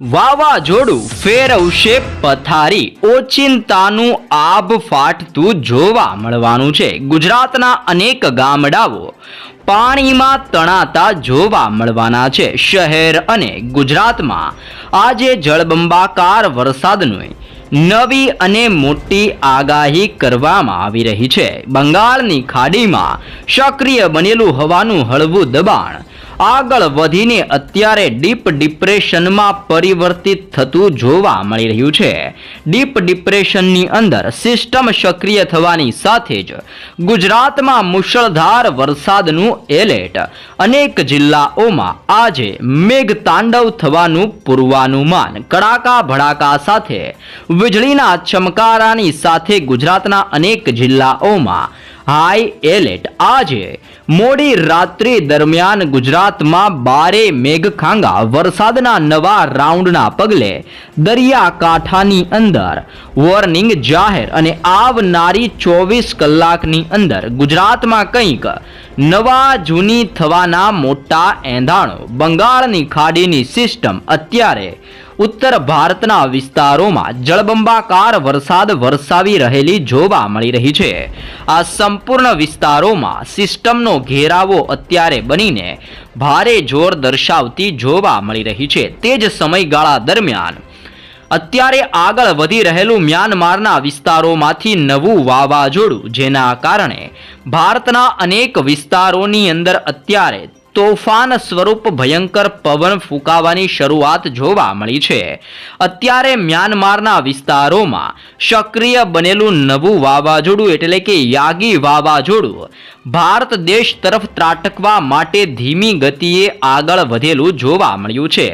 વાવાઝોડું ફેરવશે પથારી. ઓચિંતાનું આબ ફાટતું જોવા મળવાનું છે. ગુજરાતના અનેક ગામડાઓ પાણીમાં તણાતા જોવા મળવાના છે. શહેર અને ગુજરાતમાં આજે જળબંબાકાર વરસાદનું નવી અને મોટી આગાહી કરવામાં આવી રહી છે. બંગાળની ખાડીમાં સક્રિય બનેલું હવાનું હળવું દબાણ આગળ વધીને અત્યારે ડીપ ડિપ્રેશનમાં પરિવર્તિત થતું જોવા મળી રહ્યું છે. ડીપ ડિપ્રેશનની અંદર સિસ્ટમ સક્રિય થવાની સાથે જ ગુજરાતમાં મુશળધાર વરસાદનું એલર્ટ. અનેક જિલ્લાઓમાં આજે મેઘ તાંડવ થવાનું પૂર્વાનુમાન. કડાકા ભડાકા સાથે, વીજળીના ચમકારાની સાથે ગુજરાતના અનેક જિલ્લાઓમાં હાઈ એલર્ટ આજે મોડી રાત્રિ દરમિયાન ગુજરાતમાં બારે મેઘખાંગા, વરસાદના નવા રાઉન્ડના પગલે દરિયાકાંઠાની અંદર વોર્નિંગ જાહેર અને આવનારી ચોવીસ કલાકની અંદર ગુજરાતમાં કંઈક નવા જૂની થવાના મોટા એંધાણો. બંગાળની ખાડીની સિસ્ટમ અત્યારે ઉત્તર ભારતના વિસ્તારોમાં જળબંબાકાર વરસાદ વરસાવી રહેલી જોવા મળી રહી છે. આ સંપૂર્ણ વિસ્તારોમાં સિસ્ટમનો ઘેરાવો અત્યારે બનીને ભારે જોર દર્શાવતી જોવા મળી રહી છે. તે જ સમયગાળા દરમિયાન અત્યારે આગળ વધી રહેલું મ્યાનમારના વિસ્તારોમાંથી નવું વાવાઝોડું, જેના કારણે ભારતના અનેક વિસ્તારોની અંદર અત્યારે તોફાન સ્વરૂપ ભયંકર પવન ફૂંકાવાની શરૂઆત જોવા મળી છે. અત્યારે મ્યાનમારના વિસ્તારોમાં સક્રિય બનેલું નવું વાવાઝોડું એટલે કે યાગી વાવાઝોડું ભારત દેશ તરફ ત્રાટકવા માટે ધીમી ગતિએ આગળ વધેલું જોવા મળ્યું છે.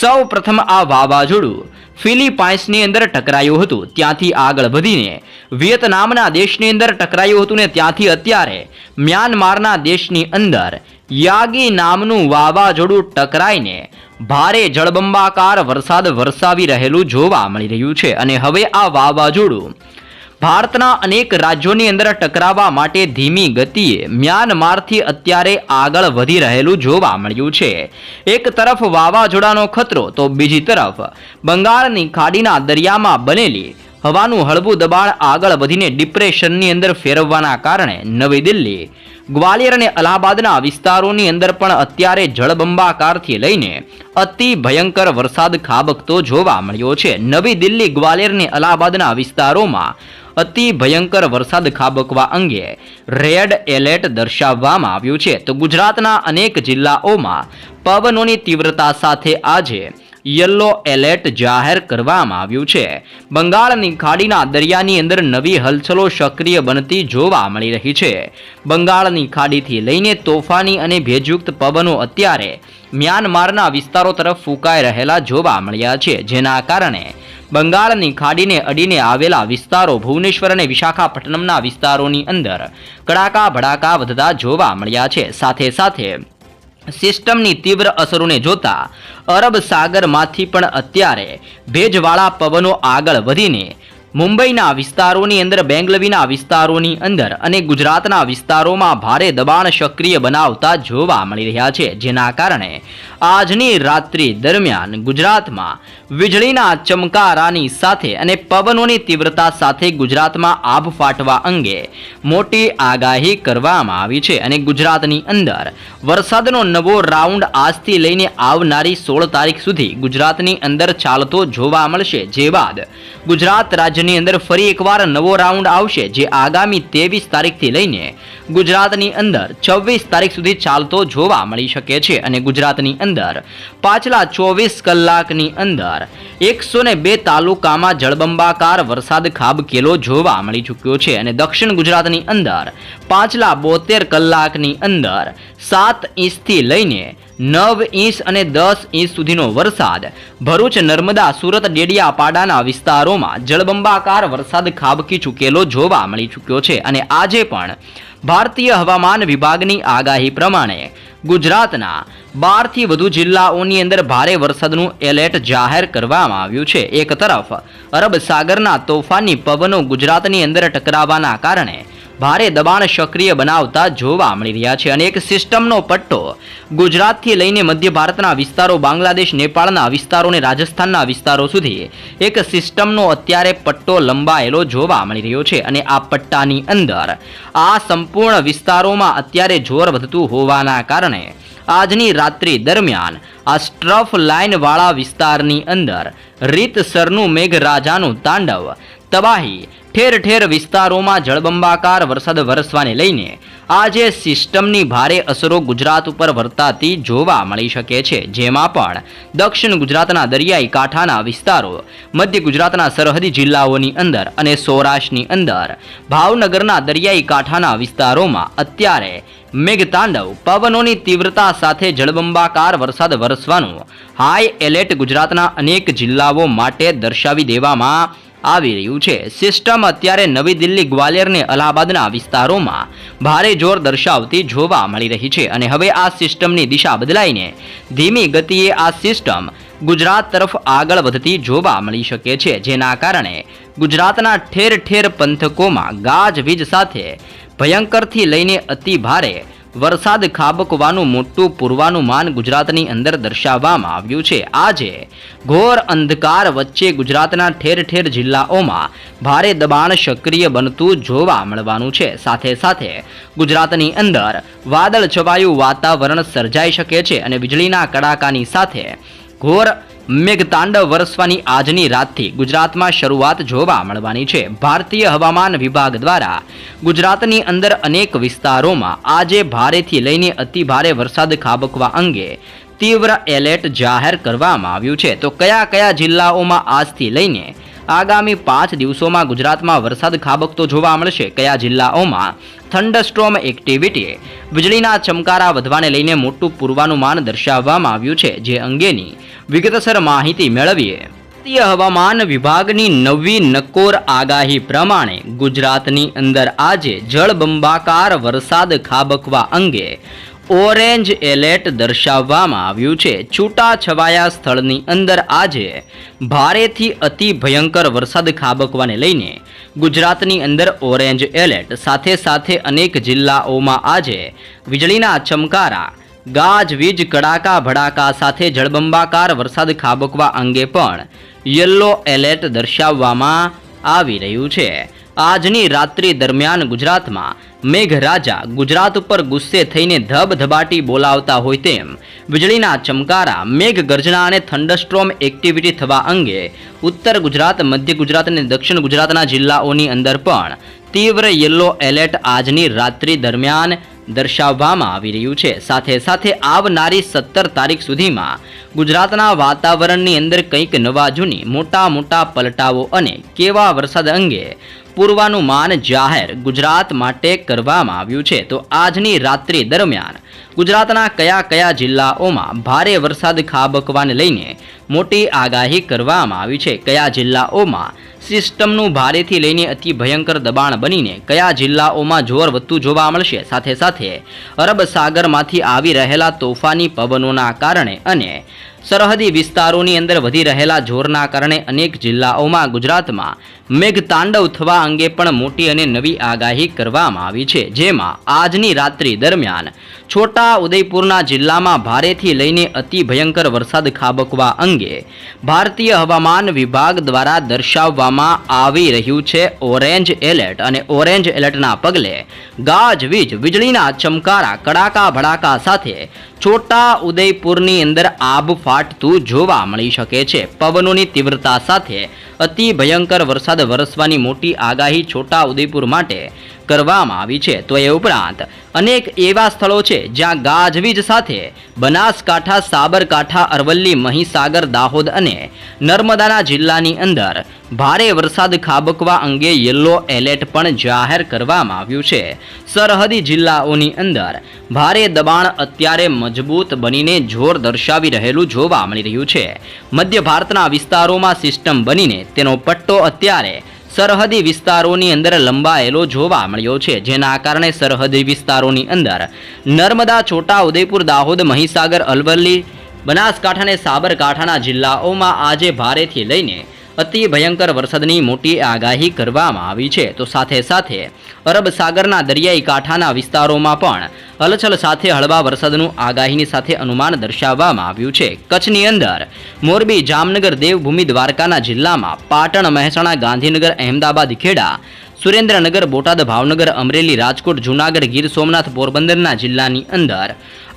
સૌ પ્રથમ આ વાવાઝોડું ફિલિપાઇન્સની અંદર ટકરાયું હતું. ત્યાંથી આગળ વધીને વિયેતનામના દેશની અંદર ટકરાયું હતું ને ત્યાંથી અત્યારે મ્યાનમારના દેશની અંદર યાગી નામનું વાવાઝોડું ટકરાઈને ભારે જળબંબાકાર વરસાદ વરસાવી રહેલું જોવા મળી રહ્યું છે અને હવે આ વાવાઝોડું ભારતના અનેક રાજ્યોની અંદર ટકરાવવા માટે ધીમી ગતિએ મ્યાનમારથી અત્યારે આગળ વધી રહેલું જોવા મળ્યું છે. એક તરફ વાવાઝોડાનો ખતરો તો બીજી તરફ બંગાળની ખાડીના દરિયામાં બનેલી હવાનું હળવું દબાણ આગળ વધીને ડિપ્રેશનની અંદર ફેરવવાના કારણે નવી દિલ્હી, ગ્વાલિયર અને અલ્હાબાદના વિસ્તારોની અંદર પણ અત્યારે જળબંબાકારથી લઈને અતિ ભયંકર વરસાદ ખાબકતો જોવા મળ્યો છે. નવી દિલ્હી, ગ્વાલિયર અને અલ્હાબાદના વિસ્તારોમાં અતિ ભયંકર વરસાદ ખાબકવા અંગે રેડ એલર્ટ દર્શાવવામાં આવ્યું છે. તો ગુજરાતના અનેક જિલ્લાઓમાં પવનોની તીવ્રતા સાથે આજે યલો એલર્ટ જાહેર કરવામાં આવ્યું છે. બંગાળની ખાડીના દરિયાની અંદર નવી હલચલો સક્રિય બનતી જોવા મળી રહી છે. બંગાળની ખાડીથી લઈને તોફાની અને ભેજયુક્ત પવનો અત્યારે મ્યાનમારના વિસ્તારો તરફ ફૂંકાઈ રહેલા જોવા મળ્યા છે, જેના કારણે બંગાળની ખાડીને અડીને આવેલા વિસ્તારો ભુવનેશ્વર અને વિશાખાપટ્ટનમના વિસ્તારોની અંદર કડાકા ભડાકા વધતા જોવા મળ્યા છે. સાથે સાથે સિસ્ટમની તીવ્ર અસરોને જોતા અરબ સાગરમાંથી પણ અત્યારે ભેજવાળા પવનો આગળ વધીને મુંબઈના વિસ્તારોની અંદર, બેંગલવીના વિસ્તારોની અંદર અને ગુજરાતના વિસ્તારોમાં ભારે દબાણ સક્રિય બનાવતા જોવા મળી રહ્યા છે, જેના કારણે આજની રાત્રિ દરમિયાન ગુજરાતમાં વીજળીના ચમકારાની સાથે અને પવનોની તીવ્રતા સાથે ગુજરાતમાં આભ ફાટવા અંગે મોટી આગાહી કરવામાં આવી છે અને ગુજરાતની અંદર વરસાદનો નવો રાઉન્ડ આજથી લઈને આવનારી સોળ તારીખ સુધી ગુજરાતની અંદર ચાલતો જોવા મળશે. જે બાદ ગુજરાત રાજ્યની અંદર ફરી એકવાર નવો રાઉન્ડ આવશે જે આગામી ત્રેવીસ તારીખથી લઈને ગુજરાતની અંદર છવ્વીસ તારીખ સુધી ચાલતો જોવા મળી શકે છે અને ગુજરાતની અંદર. પાછલા ચોવીસ કલાકની અંદર એકસો બે તાલુકામાં જળબંબાકાર વરસાદ ખાબકેલો જોવા મળી ચૂક્યો છે અને દક્ષિણ ગુજરાતની અંદર પાછલા બોતેર કલાકની અંદર સાત ઇંચથી લઈને નવ ઇંચ અને દસ ઇંચ સુધીનો વરસાદ. ભરૂચ, નર્મદા, સુરત, ડેડિયાપાડાના વિસ્તારોમાં જળબંબાકાર વરસાદ ખાબકી ચૂકેલો જોવા મળી ચૂક્યો છે અને આજે પણ ભારતીય હવામાન વિભાગની આગાહી પ્રમાણે ગુજરાતના બારથી વધુ જિલ્લાઓની અંદર ભારે વરસાદનું એલર્ટ જાહેર કરવામાં આવ્યું છે. એક તરફ અરબ સાગરના તોફાની પવનો ગુજરાતની અંદર ટકરાવાના કારણે ભારે દબાણ સક્રિય બનાવતા જોવા મળી રહ્યા છે અને એક સિસ્ટમનો પટ્ટો ગુજરાતથી લઈને મધ્ય ભારતના વિસ્તારો, બાંગ્લાદેશ, નેપાળના વિસ્તારો અને રાજસ્થાનના વિસ્તારો સુધી એક સિસ્ટમનો અત્યારે પટ્ટો લંબાયેલો જોવા મળી રહ્યો છે અને આ પટ્ટાની અંદર આ સંપૂર્ણ વિસ્તારોમાં અત્યારે જોર વધતું હોવાના કારણે આજની રાત્રિ દરમિયાન આ સ્ટ્રફ લાઇનવાળા વિસ્તારની અંદર રીતસરનું મેઘરાજાનું તાંડવ તબાહી. ઠેર ઠેર વિસ્તારોમાં જળબંબાકાર વરસાદ વરસવાને લઈને આજે સિસ્ટમની ભારે અસરો ગુજરાત ઉપર વર્તાતી જોવા મળી શકે છે. જેમાં પણ દક્ષિણ ગુજરાતના દરિયાઈ કાંઠાના વિસ્તારો, મધ્ય ગુજરાતના સરહદી જિલ્લાઓની અંદર અને સૌરાષ્ટ્રની અંદર ભાવનગરના દરિયાઈ કાંઠાના વિસ્તારોમાં અત્યારે મેઘતાંડવ, પવનોની તીવ્રતા સાથે જળબંબાકાર વરસાદ વરસવાનું હાઈ એલર્ટ ગુજરાતના અનેક જિલ્લાઓ માટે દર્શાવી દેવામાં આવી રહ્યું છે. સિસ્ટમ અત્યારે નવી દિલ્હી ગ્વાલિયર અને અલ્હાબાદના વિસ્તારોમાં ભારે જોર દર્શાવતી જોવા મળી રહી છે અને હવે આ સિસ્ટમની દિશા બદલાઈને ધીમી ગતિએ આ સિસ્ટમ ગુજરાત તરફ આગળ વધતી જોવા મળી શકે છે. જેના કારણે ગુજરાતના ઠેર ઠેર પંથકોમાં ગાજવીજ સાથે ભયંકરથી લઈને અતિ ભારે વરસાદ ખાબકવાનું મોટું પૂર્વાનુમાન ગુજરાતની અંદર દર્શાવવામાં આવ્યું છે. આજે ઘોર અંધકાર વચ્ચે ગુજરાતના ઠેર ઠેર જિલ્લાઓમાં ભારે દબાણ સક્રિય બનતું જોવા મળવાનું છે. સાથે સાથે ગુજરાતની અંદર વાદળ છવાયું વાતાવરણ સર્જાઈ શકે છે અને વીજળીના કડાકાની સાથે ઘોર મેઘતાંડવ વરસવાની આજની રાતથી ગુજરાતમાં શરૂઆત જોવા મળવાની છે. ભારતીય હવામાન વિભાગ દ્વારા ગુજરાતની અંદર અનેક વિસ્તારોમાં આજે ભારેથી લઈને અતિ ભારે વરસાદ ખાબકવા અંગે તીવ્ર એલર્ટ જાહેર કરવામાં આવ્યું છે. તો કયા કયા જિલ્લાઓમાં આજથી લઈને આગામી પાંચ દિવસોમાં ગુજરાતમાં વરસાદ ખાબકતો જોવા મળશે કયા જિલ્લાઓમાં? થંડરસ્ટ્રોમ એક્ટિવિટીએ વીજળીના ચમકારા વધવાને લઈને મોટું પૂર્વાનુમાન દર્શાવવામાં આવ્યું છે, જે અંગેની વિગતસર માહિતી મેળવીએ. ભારતીય હવામાન વિભાગની નવી નકોર આગાહી પ્રમાણે ગુજરાતની અંદર આજે જળબંબાકાર વરસાદ ખાબકવા અંગે ઓરેન્જ એલર્ટ દર્શાવવામાં આવ્યું છે. છૂટાછવાયા સ્થળની અંદર આજે ભારેથી અતિ ભયંકર વરસાદ ખાબકવાને લઈને ગુજરાતની અંદર ઓરેન્જ એલર્ટ. સાથે સાથે અનેક જિલ્લાઓમાં આજે વીજળીના ચમકારા ગાજવીજ કડાકા, ભડાકા સાથે જળબંબાકાર વરસાદ ખાબકવા અંગે પણ યલો એલર્ટ દર્શાવવામાં આવી રહ્યું છે. આજની રાત્રિ દરમિયાન ગુજરાતમાં મેઘરાજા ગુજરાત ઉપર ગુસ્સે થઈને ધબધબાટી બોલાવતા હોય તેમ વીજળીના ચમકારા મેઘ ગર્જના અને થંડરસ્ટ્રોમ એક્ટિવિટી થવા અંગે ઉત્તર ગુજરાત, મધ્ય ગુજરાત અને દક્ષિણ ગુજરાતના જિલ્લાઓની અંદર પણ તીવ્ર યલો એલર્ટ આજની રાત્રિ દરમિયાન દર્શાવવામાં આવી રહ્યું છે. સાથે સાથે આવનારી સત્તર તારીખ સુધીમાં ગુજરાતના વાતાવરણની અંદર કંઈક નવા જૂની મોટા મોટા પલટાવો અને કેવા વરસાદ અંગે પૂર્વાનુમાન જાહેર ગુજરાત માટે કરવામાં આવ્યું છે. તો આજની રાત્રિ દરમિયાન ગુજરાતના કયા કયા જિલ્લાઓમાં ભારે વરસાદ ખાબકવાને લઈને મોટી આગાહી કરવામાં આવી છે? કયા જિલ્લાઓમાં સિસ્ટમનું ભારેથી લઈને અતિ ભયંકર દબાણ બનીને કયા જિલ્લાઓમાં જોર વધતું જોવા મળશે? સાથે સાથે અરબ સાગરમાંથી આવી રહેલા તોફાની પવનોના કારણે અને સરહદી વિસ્તારોની અંદર વધી રહેલા જોરના કારણે અનેક જિલ્લાઓમાં ગુજરાતમાં મેઘતાંડવ થવા અંગે પણ મોટી અને નવી આગાહી કરવામાં આવી છે. જેમાં આજની રાત્રિ દરમિયાન છોટા ઉદયપુરના જિલ્લામાં ભારેથી લઈને અતિ ભયંકર વરસાદ ખાબકવા અંગે ભારતીય હવામાન વિભાગ દ્વારા દર્શાવવામાં આવી રહ્યું છે ઓરેન્જ એલર્ટ અને ઓરેન્જ એલર્ટના પગલે ગાજવીજ વીજળીના ચમકારા કડાકા ભડાકા સાથે છોટા ઉદયપુરની અંદર આબ ફાટતું જોવા મળી શકે છે. પવનોની તીવ્રતા સાથે અતિ ભયંકર વરસાદ વરસવાની મોટી આગાહી છોટા ઉદયપુર માટે કરવામાં આવી છે. તો એ ઉપરાંત અનેક એવા સ્થળો છે જ્યાં ગાજવીજ સાથે બનાસકાંઠા, સાબરકાંઠા, અરવલ્લી, મહીસાગર, દાહોદ અને નર્મદાના જિલ્લાની અંદર ભારે વરસાદ ખાબકવા અંગે યલો એલર્ટ પણ જાહેર કરવામાં આવ્યું છે. સરહદી જિલ્લાઓની અંદર ભારે દબાણ અત્યારે મજબૂત બનીને જોર દર્શાવી રહેલું જોવા મળી રહ્યું છે. મધ્ય ભારતના વિસ્તારોમાં સિસ્ટમ બનીને તેનો પટ્ટો અત્યારે સરહદી વિસ્તારોની અંદર લંબાયેલો જોવા મળ્યો છે, જેના કારણે સરહદી વિસ્તારોની અંદર નર્મદા, છોટા ઉદયપુર દાહોદ, મહીસાગર અલવલ્લી બનાસકાંઠા અને સાબરકાંઠાના જિલ્લાઓમાં આજે ભારેથી લઈને અતિ ભયંકર વરસાદની મોટી આગાહી કરવામાં આવી છે. તો સાથે સાથે અરબ સાગરના દરિયાઈ કાંઠાના વિસ્તારોમાં પણ હલચલ સાથે હળવા વરસાદનું આગાહીની સાથે અનુમાન દર્શાવવામાં આવ્યું છે. કચ્છની અંદર મોરબી, જામનગર, દેવભૂમિ, દ્વારકાના જિલ્લામાં પાટણ, મહેસાણા, ગાંધીનગર, અહેમદાબાદ, ખેડા સુરેન્દ્રનગર, બોટાદ, ભાવનગર, અમરેલી, રાજકોટ, જૂનાગઢ, ગીર સોમનાથ, પોરબંદરના જિલ્લાની અંદર.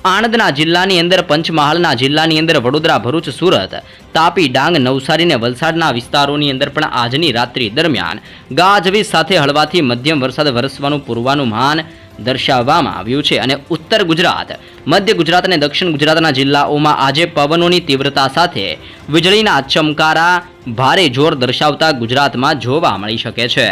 આણંદના જિલ્લાની અંદર, પંચમહાલના જિલ્લાની અંદર, વડોદરા, ભરૂચ, સુરત, તાપી, ડાંગ, નવસારી અને વલસાડના વિસ્તારોની અંદર પણ આજની રાત્રિ દરમિયાન ગાજવીજ સાથે હળવાથી મધ્યમ વરસાદ વરસવાનું પૂર્વાનુમાન દર્શાવવામાં આવ્યું છે અને ઉત્તર ગુજરાત, મધ્ય ગુજરાત અને દક્ષિણ ગુજરાતના જિલ્લાઓમાં આજે પવનોની તીવ્રતા સાથે વીજળીના ચમકારા ભારે જોર દર્શાવતા ગુજરાતમાં જોવા મળી શકે છે.